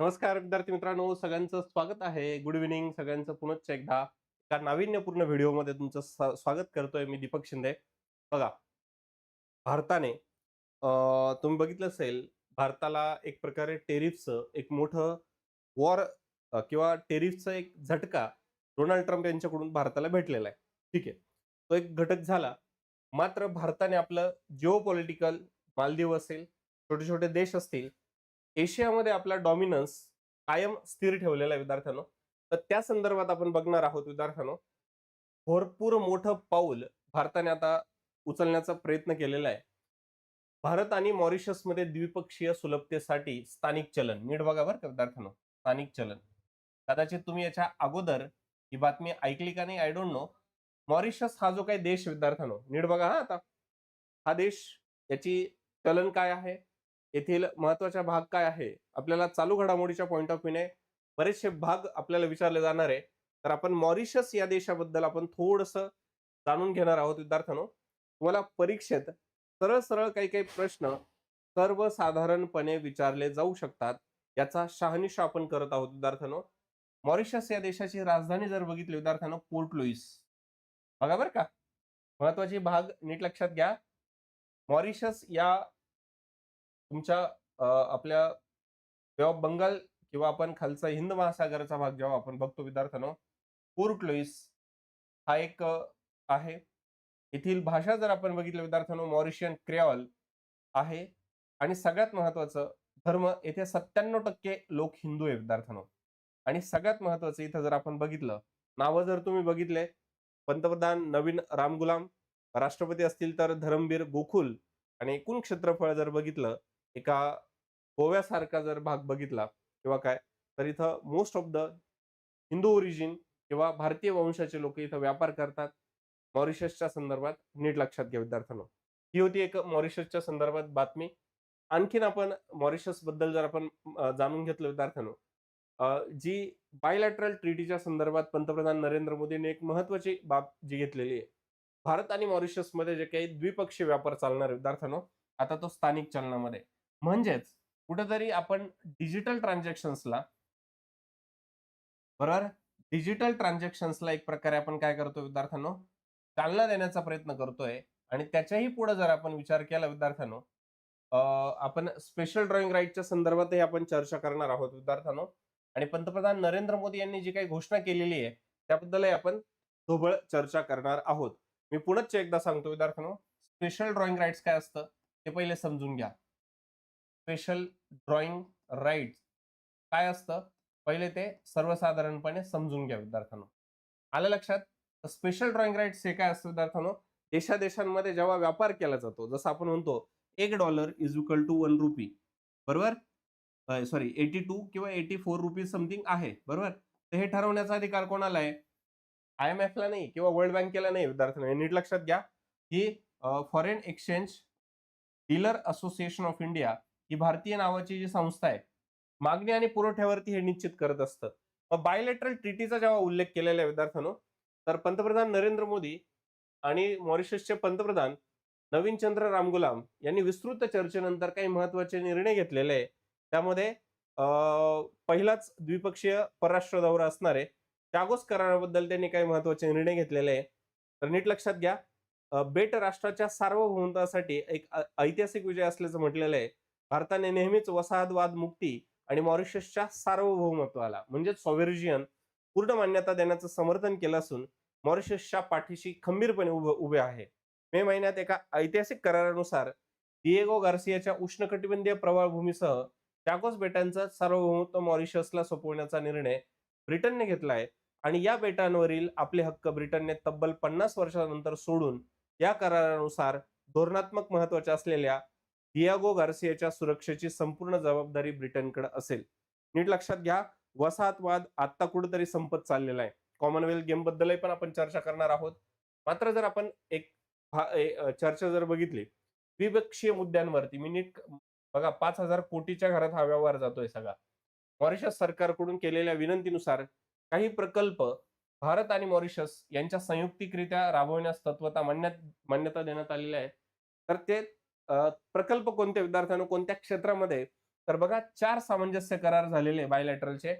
नमस्कार विद्यार्थी मित्रांनो सगळ्यांचं स्वागत आहे. गुड इव्हिनिंग सगळ्यांचं पुनश्च एकदा. एका नाविन्यपूर्ण व्हिडिओमध्ये तुमचं स्वागत करतोय मी दीपक शिंदे. बघा भारताने तुम्ही बघितलं असेल भारताला एक प्रकारे टेरिफचं एक मोठं वॉर किंवा टेरिफचा एक झटका डोनाल्ड ट्रम्प यांच्याकडून भारताला भेटलेला आहे. ठीक आहे. तो एक घटक झाला. मात्र भारताने आपलं जिओ पॉलिटिकल मालदीव असेल छोटे छोटे देश असतील एशियामध्ये आपला डॉमिनन्स कायम स्थिर ठेवलेला आहे विद्यार्थ्यांनो. तर त्या संदर्भात आपण बघणार आहोत विद्यार्थ्यांनो भरपूर मोठं पाऊल भारताने आता उचलण्याचा प्रयत्न केलेला आहे. भारत आणि मॉरिशसमध्ये द्विपक्षीय सुलभतेसाठी स्थानिक चलन. नीट बघा बरं का विद्यार्थ्यांनो स्थानिक चलन. कदाचित तुम्ही याच्या अगोदर ही बातमी ऐकली का नाही आय डोंट नो मॉरिशस हा जो काही देश विद्यार्थ्यांनो नीट बघा हा आता. हा देश याची चलन काय आहे? येथील महत्त्वाचा भाग काय आहे? आपल्याला चालू घडामोडीच्या पॉईंट ऑफ व्ह्यूने बरेचसे भाग आपल्याला विचारले जाणार आहे. तर आपण मॉरिशस या देशाबद्दल आपण थोडस जाणून घेणार आहोत विद्यार्थ्यांनो. तुम्हाला परीक्षेत सरळ सरळ काही काही प्रश्न सर्वसाधारणपणे विचारले जाऊ शकतात याचा शहानिशा आपण करत आहोत विद्यार्थ्यांनो. मॉरिशस या देशाची राजधानी जर बघितली विद्यार्थ्यांनो पोर्ट लुईस. बघा बरं का. महत्वाची भाग नीट लक्षात घ्या. मॉरिशस या तुमच्या आपल्या बे ऑफ बंगाल किंवा आपण खालचा हिंद महासागराचा भाग जेव्हा आपण बघतो विद्यार्थ्यांनो पोर्ट लुईस हा एक आहे. येथील भाषा जर आपण बघितलं विद्यार्थ्यांनो मॉरिशियन क्रेऑल आहे. आणि सगळ्यात महत्वाचं धर्म येथे सत्त्याण्णव टक्के लोक हिंदू आहे विद्यार्थ्यांनो. आणि सगळ्यात महत्वाचं इथं जर आपण बघितलं नावं जर तुम्ही बघितले पंतप्रधान नवीन राम गुलाम राष्ट्रपती असतील तर धरमवीर गोकुल आणि एकूण क्षेत्रफळ जर बघितलं एका गोव्यासारखा जर भाग बघितला किंवा काय तर इथं most of the Hindu origin किंवा भारतीय वंशाचे लोक इथं व्यापार करतात. मॉरिशसच्या संदर्भात नीट लक्षात घ्या विद्यार्थ्यांनो. ही होती एक मॉरिशसच्या संदर्भात बातमी. आणखीन आपण मॉरिशसबद्दल जर आपण जाणून घेतलं विद्यार्थ्यांनो जी बायलॅटरल ट्रिटीच्या संदर्भात पंतप्रधान नरेंद्र मोदींनी एक महत्वाची बाब जी घेतलेली आहे. भारत आणि मॉरिशसमध्ये जे काही द्विपक्षीय व्यापार चालणार विद्यार्थ्यांनो आता तो स्थानिक चलनामध्ये. म्हणजेच कुठेतरी आपण डिजिटल ट्रान्झॅक्शन्सला बरोबर? डिजिटल ट्रान्झॅक्शन्सला एक प्रकारे आपण काय करतो विद्यार्थ्यांनो? चालना देण्याचा प्रयत्न करतोय आणि त्याच्याही पुढे जर आपण विचार केला विद्यार्थ्यांनो आपण स्पेशल ड्रॉइंग राईटच्या संदर्भातही आपण चर्चा करणार आहोत विद्यार्थ्यांनो. आणि पंतप्रधान नरेंद्र मोदी यांनी जी काही घोषणा केलेली आहे त्याबद्दलही आपण ढोबळ चर्चा करणार आहोत. मी पुनश्च एकदा सांगतो विद्यार्थ्यांनो स्पेशल ड्रॉइंग राईट्स काय असतं ते पहिले समजून घ्या. स्पेशल ड्रॉइंग राईट काय असतं? पहिले ते सर्वसाधारणपणे समजून घ्या विद्यार्थ्यांनो. आलं लक्षात? स्पेशल ड्रॉइंग राईट्स हे काय असतं विद्यार्थ्यांनो? देशादेशांमध्ये जेव्हा व्यापार केला जातो जसं आपण म्हणतो एक dollar is equal to one rupee बरोबर? सॉरी एटी टू किंवा एटी फोर रुपीज समथिंग आहे. बरोबर? तर हे ठरवण्याचा अधिकार कोणाला आहे? आय एम ला नाही किंवा वर्ल्ड बँकेला नाही विद्यार्थ्यांनो. नीट लक्षात घ्या ही foreign exchange dealer association of India ही भारतीय नावाची जी संस्था आहे मागणी आणि पुरवठ्यावरती हे निश्चित करत असतं. मग बायलेटरल ट्रिटीचा जेव्हा उल्लेख केलेला आहे विद्यार्थ्यांनो तर पंतप्रधान नरेंद्र मोदी आणि मॉरिशसचे पंतप्रधान नवीन चंद्र रामगुलाम यांनी विस्तृत चर्चेनंतर काही महत्त्वाचे निर्णय घेतलेले आहे. त्यामध्ये अं, पहिलाच द्विपक्षीय परराष्ट्र दौरा असणार आहे. चागोस कराराबद्दल त्यांनी काही महत्त्वाचे निर्णय घेतलेले आहे. तर नीट लक्षात घ्या बेट राष्ट्राच्या सार्वभौमत्वासाठी एक ऐतिहासिक विजय असल्याचं म्हटलेलं आहे. भारताने नेहमीच वसाहतवाद मुक्ती आणि मॉरिशसच्या सार्वभौमत्वाला म्हणजेच सॉव्हरिजियन पूर्ण मान्यता देण्याचं समर्थन केलं असून मॉरिशसच्या पाठीशी खंबीरपणे उभे उभे आहे. मे महिन्यात एका ऐतिहासिक करारानुसार दिएगो गार्सियाच्या उष्णकटिबंधीय प्रवाळभूमीसह चाकोस बेटांचा सार्वभौमत्व मॉरिशसला सोपवण्याचा निर्णय ब्रिटनने घेतला आहे आणि या बेटांवरील आपले हक्क ब्रिटनने तब्बल पन्नास वर्षानंतर सोडून या करारानुसार धोरणात्मक महत्त्वाच्या असलेल्या दियागो गार्सियाच्या सुरक्षेची संपूर्ण जबाबदारी ब्रिटनकडे असेल. नीट लक्षात घ्या वसाहतवाद आता कुठेतरी संपत चाललेला आहे. कॉमनवेल्थ गेम बद्दलही पण आपण चर्चा करणार आहोत. मात्र जर आपण एक चर्चा जर बघितली द्विपक्षीय मुद्द्यांवरती मी नीट बघा पाच हजार कोटीच्या घरात हा व्यवहार जातोय सगळा. मॉरिशस सरकारकडून केलेल्या विनंतीनुसार काही प्रकल्प भारत आणि मॉरिशस यांच्या संयुक्तिकरित्या राबवण्यास तत्वता मान्य मान्यता देण्यात आलेल्या आहे तर ते प्रकल्प कोणत्या विद्यार्थ्यांना कोणत्या क्षेत्रामध्ये? तर बघा चार सामंजस्य करार झालेले बायलॅटरलचे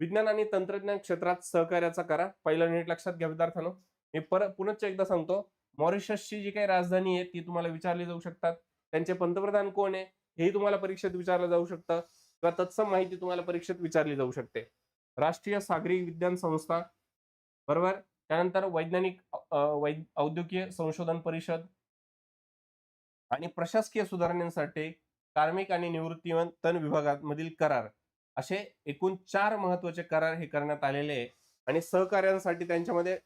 विज्ञान आणि तंत्रज्ञान क्षेत्रात सहकार्याचा करार पहिला नीट लक्षात घ्या विद्यार्थ्यांनो. मी परत पुनश्च एकदा सांगतो. मॉरिशसची जी काही राजधानी आहे ती तुम्हाला विचारली जाऊ शकतात. त्यांचे पंतप्रधान कोण आहे हेही तुम्हाला परीक्षेत विचारलं जाऊ शकतं. किंवा तत्सम माहिती तुम्हाला परीक्षेत विचारली जाऊ शकते. राष्ट्रीय सागरी विज्ञान संस्था बरोबर? त्यानंतर वैज्ञानिक वै औद्योगिक संशोधन परिषद आणि प्रशासकीय सुधारणेसाठी कार्मिक आणि निवृत्तीवेतन विभागामधील करार असे एकूण चार महत्त्वाचे करार हे करण्यात आलेले आहे. आणि सहकार्यांसाठी त्यांच्यामध्ये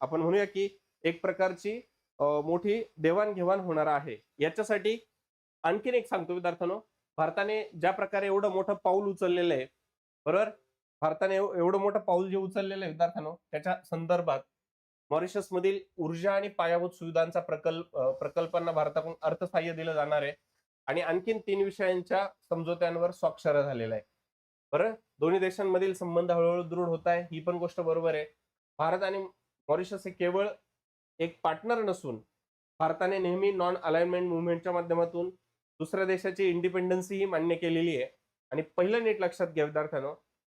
आपण म्हणूया की एक प्रकारची मोठी देवाणघेवाण होणार आहे. याच्यासाठी आणखीन एक सांगतो विद्यार्थ्यांनो भारताने ज्या प्रकारे एवढं मोठं पाऊल उचललेलं आहे बरोबर? भारताने एवढं मोठं पाऊल जे उचललेलं आहे विद्यार्थ्यांनो त्याच्या संदर्भात मॉरिशस मधील ऊर्जा आणि पायाभूत सुविधांचा प्रकल्प प्रकल्पांना भारताकडून अर्थसहाय्य दिलं जाणार आहे. आणि आणखीन तीन विषयांच्या समझोत्यांवर स्वाक्षर झालेला आहे बरं? दोन्ही देशांमधील संबंध हळूहळू दृढ होत आहे. ही पण गोष्ट बरोबर आहे. भारत आणि मॉरिशस हे केवळ एक पार्टनर नसून भारताने नेहमी नॉन अलाइनमेंट मुवमेंटच्या माध्यमातून दुसऱ्या देशाची इंडिपेंडन्सी ही मान्य केलेली आहे. आणि पहिलं नीट लक्षात घ्या विद्यार्थ्यानं.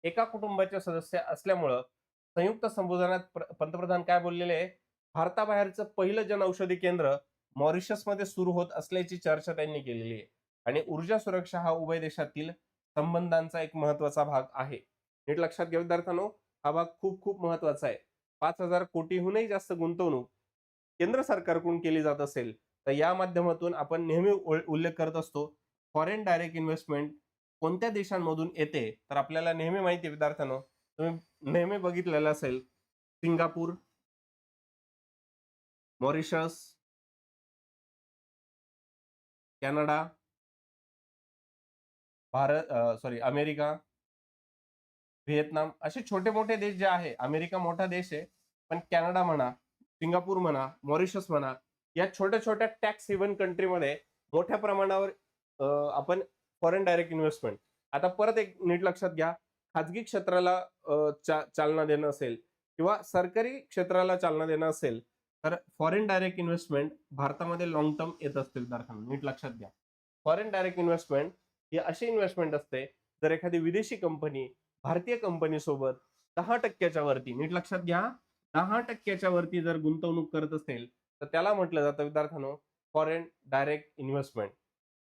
एका कुटुंबाचे सदस्य असल्यामुळं संयुक्त संबोधनात पंतप्रधान काय बोललेले भारताबाहेरचं पहिलं जनऔषधी केंद्र मॉरिशसमध्ये सुरू होत असल्याची चर्चा त्यांनी केलेली आहे. आणि ऊर्जा सुरक्षा हा उभय देशातील संबंधांचा एक महत्त्वाचा भाग आहे. नीट लक्षात घ्या विद्यार्थ्यांनो हा भाग खूप खूप महत्त्वाचा आहे. पाच हजार कोटीहूनही जास्त गुंतवणूक केंद्र सरकारकडून केली जात असेल तर या माध्यमातून आपण नेहमी उल्लेख करत असतो फॉरेन डायरेक्ट इन्व्हेस्टमेंट कोणत्या देशांमधून येते? तर आपल्याला नेहमी माहिती विद्यार्थ्यांनो तुम्ही नेहमी बघितलेलं असेल Singapore Mauritius Canada Bharat sorry America Vietnam असे छोटे मोठे देश जे आहे अमेरिका मोठा देश आहे पण कॅनडा म्हणा सिंगापूर म्हणा मॉरिशस म्हणा या छोट्या छोट्या टॅक्स हेवन कंट्रीमध्ये मोठ्या प्रमाणावर आपण फॉरेन डायरेक्ट इन्व्हेस्टमेंट आता परत एक नीट लक्षात घ्या खाजगी क्षेत्राला चा- चालना देणं असेल किंवा सरकारी क्षेत्राला चालना देणं असेल तर फॉरेन डायरेक्ट इन्व्हेस्टमेंट भारतामध्ये लॉंग टर्म येत असते विद्यार्थ्यांना नीट लक्षात घ्या. फॉरेन डायरेक्ट इन्व्हेस्टमेंट ही अशी इन्व्हेस्टमेंट असते जर एखादी विदेशी कंपनी भारतीय कंपनी सोबत दहा टक्क्याच्या वरती नीट लक्षात घ्या दहा टक्क्याच्या वरती जर गुंतवणूक करत असेल तर त्याला म्हटलं जातं विद्यार्थ्यांनो फॉरेन डायरेक्ट इन्व्हेस्टमेंट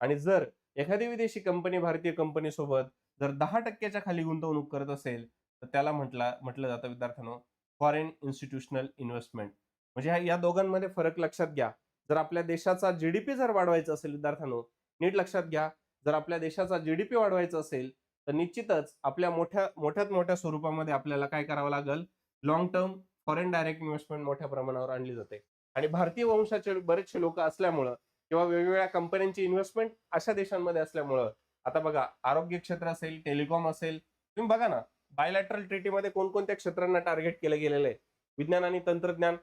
आणि जर एखादी विदेशी कंपनी भारतीय कंपनी सोबत जर दहा टक्क्याच्या खाली गुंतवणूक करत असेल तर त्याला म्हटला म्हटलं जातं विद्यार्थ्यांनो फॉरेन इन्स्टिट्यूशनल इन्व्हेस्टमेंट म्हणजे या दोघांमध्ये फरक लक्षात घ्या. जर आपल्या देशाचा जीडीपी जर वाढवायचा असेल विद्यार्थ्यांनो नीट लक्षात घ्या. जर आपल्या देशाचा जीडीपी वाढवायचा असेल तर निश्चितच आपल्या मोठ्या मोठ्यात मोठ्या स्वरूपामध्ये आपल्याला काय करावं लागेल? Long term foreign direct investment मोठ्या प्रमाणावर आणली जाते. आणि भारतीय वंशाचे बरेचसे लोक असल्यामुळं किंवा वेगवेगळ्या कंपन्यांची इन्व्हेस्टमेंट अशा देशांमध्ये असल्यामुळं आता बघा आरोग्य क्षेत्र असेल टेलिकॉम असेल तुम्ही बघा ना बायलॅटरल ट्रिटीमध्ये कोणकोणत्या क्षेत्रांना टार्गेट केलं गेलेलं आहे? विज्ञान आणि तंत्रज्ञान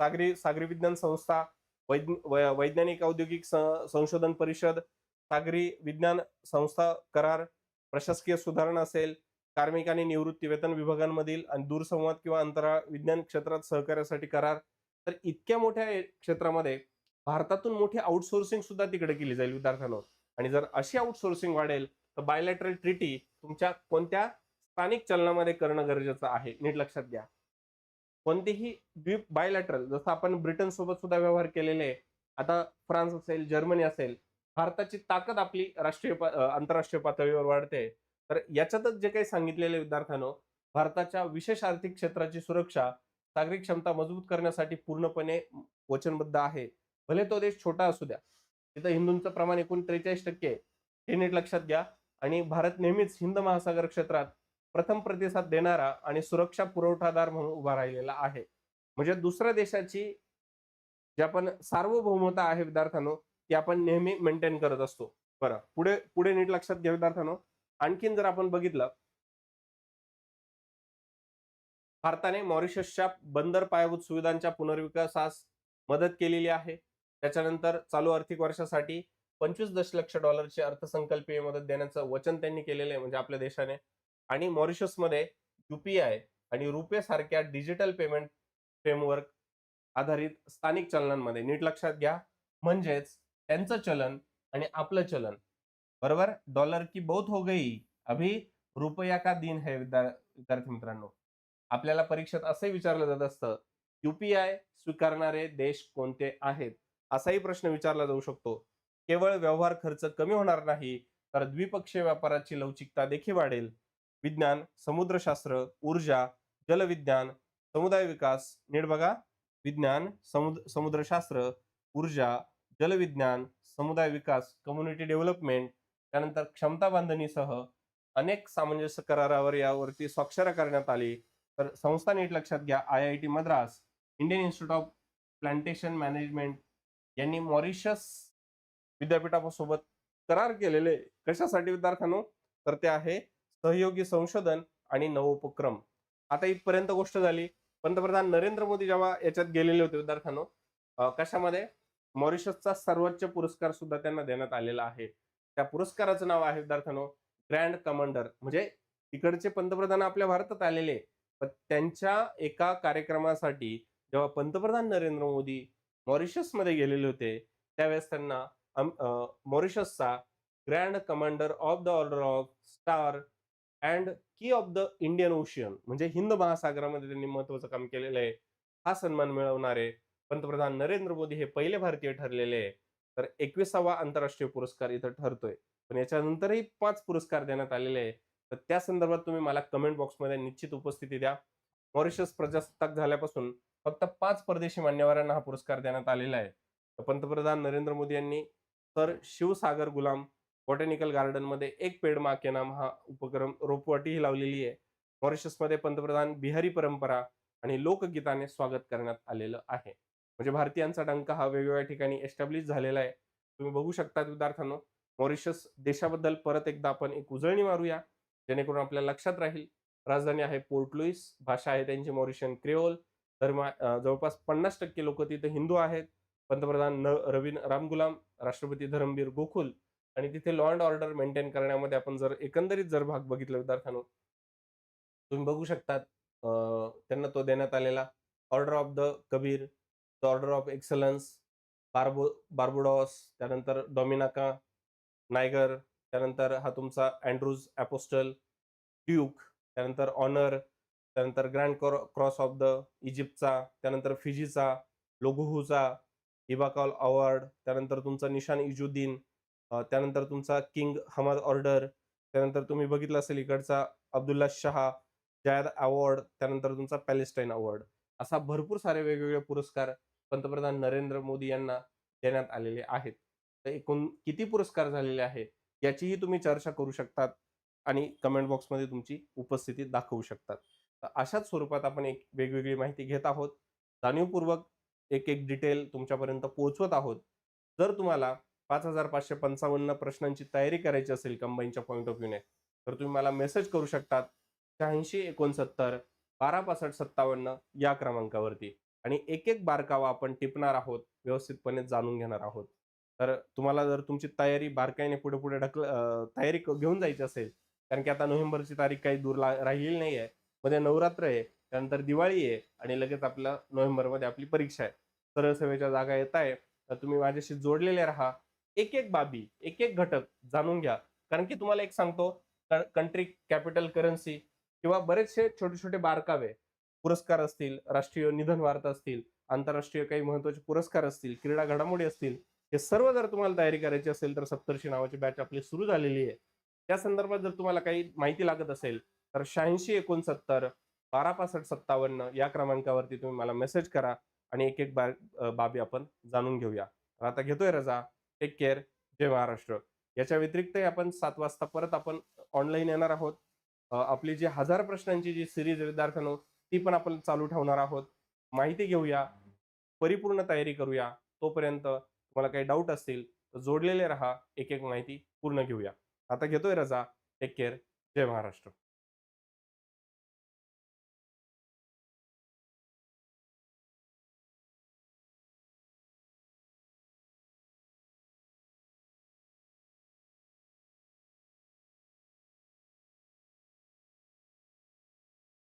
सागरी सागरी विज्ञान संस्था वैज्ञानिक औद्योगिक संशोधन परिषद सागरी विज्ञान संस्था करार प्रशासकीय सुधारणा असेल कार्मिक आणि निवृत्ती वेतन विभागांमधील आणि दूरसंवाद किंवा अंतराळ विज्ञान क्षेत्रात सहकार्यासाठी करार. तर इतक्या मोठ्या क्षेत्रामध्ये भारतातून मोठी आउटसोर्सिंग सुद्धा तिकडे केली जाईल विद्यार्थ्यांवर. आणि जर अशी आउटसोर्सिंग वाढेल तर बायलॅटरल ट्रिटी तुमच्या कोणत्या स्थानिक चलनामध्ये करणं गरजेचं आहे नीट लक्षात घ्या. कोणतेही द्वीप बायलॅटरल जसं आपण ब्रिटन सोबत सुद्धा व्यवहार केलेले आता फ्रान्स असेल जर्मनी असेल भारताची ताकद आपली राष्ट्रीय आंतरराष्ट्रीय पातळीवर वाढते. तर याच्यातच जे काही सांगितलेले विद्यार्थ्यांनो भारताच्या विशेष आर्थिक क्षेत्राची सुरक्षा सागरी क्षमता मजबूत करण्यासाठी पूर्णपणे वचनबद्ध आहे. भले तो देश छोटा असू द्या तिथं हिंदूंचं प्रमाण एकूण त्रेचाळीस टक्के आहे. हे नीट लक्षात घ्या. आणि भारत नेहमीच हिंद महासागर क्षेत्रात प्रथम प्रतिसाद देणारा आणि सुरक्षा पुरवठादार म्हणून उभा राहिलेला आहे. म्हणजे दुसऱ्या देशाची जी आपण सार्वभौमता आहे विद्यार्थ्यांनो ती आपण नेहमी मेंटेन करत असतो. बरं पुढे पुढे नीट लक्षात घ्या विद्यार्थ्यांनो. आणखीन जर आपण बघितलं भारताने मॉरिशसच्या बंदर पायाभूत सुविधांच्या पुनर्विकासास मदत केलेली आहे. त्याच्यानंतर चालू आर्थिक वर्षासाठी पंचवीस दशलक्ष डॉलरची अर्थसंकल्पीय मदत देण्याचं वचन त्यांनी केलेलं आहे म्हणजे आपल्या देशाने. आणि मॉरिशसमध्ये युपीआय आणि रुपे सारख्या डिजिटल पेमेंट फ्रेमवर्क आधारित स्थानिक चलनांमध्ये नीट लक्षात घ्या. म्हणजेच त्यांचं चलन आणि आपलं चलन. बरोबर? डॉलर की बहुत हो गई. अभी रुपया का दिन है विद्या- विद्यार्थी मित्रांनो? आपल्याला परीक्षेत असंही विचारलं जात असतं युपीआय स्वीकारणारे देश कोणते आहेत? असाही प्रश्न विचारला जाऊ शकतो. केवळ व्यवहार खर्च कमी होणार नाही तर द्विपक्षीय व्यापाराची लवचिकता देखील वाढेल. विज्ञान समुद्रशास्त्र ऊर्जा जलविज्ञान समुदाय विकास नीट बघा. विज्ञान समुद्र समुद्रशास्त्र ऊर्जा जलविज्ञान समुदाय विकास कम्युनिटी डेव्हलपमेंट त्यानंतर क्षमता बांधणीसह अनेक सामंजस्य करारावर यावरती स्वाक्षऱ्या करण्यात आली. तर संस्था नीट लक्षात घ्या. I I T Madras Indian institute of plantation management यांनी मॉरिशस विद्यापीठासोबत करार केलेले कशासाठी विद्यार्थ्यांनो? तर ते आहे सहयोगी संशोधन आणि नवोपक्रम. आता इथपर्यंत गोष्ट झाली. पंतप्रधान नरेंद्र मोदी जेव्हा याच्यात गेलेले होते विद्यार्थ्यांनो कशामध्ये? मॉरिशसचा सर्वोच्च पुरस्कार सुद्धा त्यांना देण्यात आलेला आहे. त्या पुरस्काराचं नाव आहे विद्यार्थ्यांनो ग्रँड कमांडर. म्हणजे तिकडचे पंतप्रधान आपल्या भारतात आलेले. पण त्यांच्या एका कार्यक्रमासाठी जेव्हा पंतप्रधान नरेंद्र मोदी मॉरिशसमध्ये गेलेले होते. त्यावेळेस त्यांना मॉरिशसचा grand commander of the order of star and key of the Indian ocean म्हणजे हिंद महासागरामध्ये त्यांनी महत्वाचं काम केलेलं आहे हा सन्मान मिळवणारे पंतप्रधान नरेंद्र मोदी हे पहिले भारतीय ठरलेले आहे. तर एकविसावा आंतरराष्ट्रीय पुरस्कार इथं ठरतोय. पण याच्यानंतरही पाच पुरस्कार देण्यात आलेले आहे. तर त्या संदर्भात तुम्ही मला कमेंट बॉक्समध्ये निश्चित उपस्थिती द्या. मॉरिशस प्रजासत्ताक झाल्यापासून फक्त पाच परदेशी मान्यवरांना हा पुरस्कार देण्यात आलेला आहे. तर पंतप्रधान नरेंद्र मोदी यांनी सर शिवसागर गुलाम बॉटॅनिकल गार्डनमध्ये एक पेड मा के नाम हा उपक्रम रोपवाटीही लावलेली आहे. मॉरिशसमध्ये पंतप्रधान बिहारी परंपरा आणि लोकगीताने स्वागत करण्यात आलेलं आहे. म्हणजे भारतीयांचा डंका हा वेगवेगळ्या ठिकाणी एस्टॅब्लिश झालेला आहे. तुम्ही बघू शकता विद्यार्थ्यांनो मॉरिशस देशाबद्दल परत एकदा आपण एक उजळणी मारूया जेणेकरून आपल्या लक्षात राहील राजधानी आहे पोर्ट लुईस भाषा आहे त्यांची मॉरिशियन क्रेओल तर जवळपास पन्नास टक्के लोक तिथे हिंदू आहेत. पंतप्रधान न रवीन रामगुलाम राष्ट्रपती धरमवीर गोकुल आणि तिथे लॉ अँड ऑर्डर मेंटेन करण्यामध्ये आपण जर एकंदरीत जर भाग बघितला विद्यार्थ्यांनो तुम्ही बघू शकतात त्यांना तो देण्यात आलेला ऑर्डर ऑफ द कबीर द ऑर्डर ऑफ एक्सलन्स बार्बो बार्बुडॉस त्यानंतर डॉमिनाका नायगर त्यानंतर हा तुमचा अँड्रूज ॲपोस्टल ड्यूक त्यानंतर ऑनर त्यानंतर ग्रँड क्रॉस ऑफ द इजिप्तचा त्यानंतर फिजीचा लोगुहूचा इबाकॉल अवॉर्ड त्यानंतर तुमचा निशान इजुद्दीन त्यानंतर तुमचा किंग हमाद ऑर्डर त्यानंतर तुम्ही बघितलं असेल इकडचा अब्दुल्ला शहा जायद अवॉर्ड त्यानंतर तुमचा पॅलेस्टाईन अवॉर्ड. असा भरपूर सारे वेगवेगळे पुरस्कार पंतप्रधान नरेंद्र मोदी यांना देण्यात आलेले आहेत. तर एकूण किती पुरस्कार झालेले आहेत याचीही तुम्ही चर्चा करू शकतात आणि कमेंट बॉक्समध्ये तुमची उपस्थिती दाखवू शकतात. तर अशाच स्वरूपात आपण एक वेगवेगळी माहिती घेत आहोत. जाणीवपूर्वक एक एक डिटेल तुमच्यापर्यंत पोहोचवत आहोत. जर तुम्हाला पाच हजार पाचशे पंचावन्न प्रश्नांची तयारी करायची असेल कंबाईनच्या पॉईंट ऑफ व्ह्यूने तर तुम्ही मला मेसेज करू शकतात शहाऐंशी एकोणसत्तर बारा पासष्ट सत्तावन्न या क्रमांकावरती आणि एक एक बारकावा आपण टिपणार आहोत व्यवस्थितपणे जाणून घेणार आहोत. तर तुम्हाला जर तुमची तयारी बारकाईने पुढे पुढे ढकल तयारी क- घेऊन जायची असेल कारण की आता नोव्हेंबरची तारीख काही दूर ला- राहिलेली नाही आहे मध्ये नवरात्र आहे त्यानंतर दिवाळी आहे आणि लगेच आपल्या नोव्हेंबरमध्ये आपली परीक्षा आहे. सरळ सेवेच्या जागा येत आहे. तर तुम्ही माझ्याशी जोडलेले राहा. एक एक बाबी एक एक घटक जाणून घ्या. कारण की तुम्हाला एक सांगतो कंट्री कॅपिटल करन्सी किंवा बरेचसे छोटे छोटे बारकावे. पुरस्कार असतील राष्ट्रीय निधन वार्ता असतील आंतरराष्ट्रीय काही महत्त्वाचे पुरस्कार असतील क्रीडा घडामोडी असतील हे सर्व जर तुम्हाला तयारी करायची असेल तर सप्तर्षी नावाची बॅच आपली सुरू झालेली आहे. त्या संदर्भात जर तुम्हाला काही माहिती लागत असेल तर शहाऐंशी एकोणसत्तर बारा पासष्ट सत्तावन्न या क्रमांकावरती तुम्ही मला मेसेज करा आणि एक एक बा- बाबी आपण जाणून घेऊया. तर आता घेतोय रजा. टेक केअर जय महाराष्ट्र. याच्या व्यतिरिक्तही आपण सात वाजता परत आपण ऑनलाईन येणार आहोत. आपली जी हजार प्रश्नांची जी सिरीज विद्यार्थ्यांनो ती पण आपण चालू ठेवणार आहोत. माहिती घेऊया. परिपूर्ण तयारी करूया. तोपर्यंत तुम्हाला काही डाऊट असतील तर जोडलेले राहा. एक एक माहिती पूर्ण घेऊया. आता घेतोय रजा. टेक केअर जय महाराष्ट्र.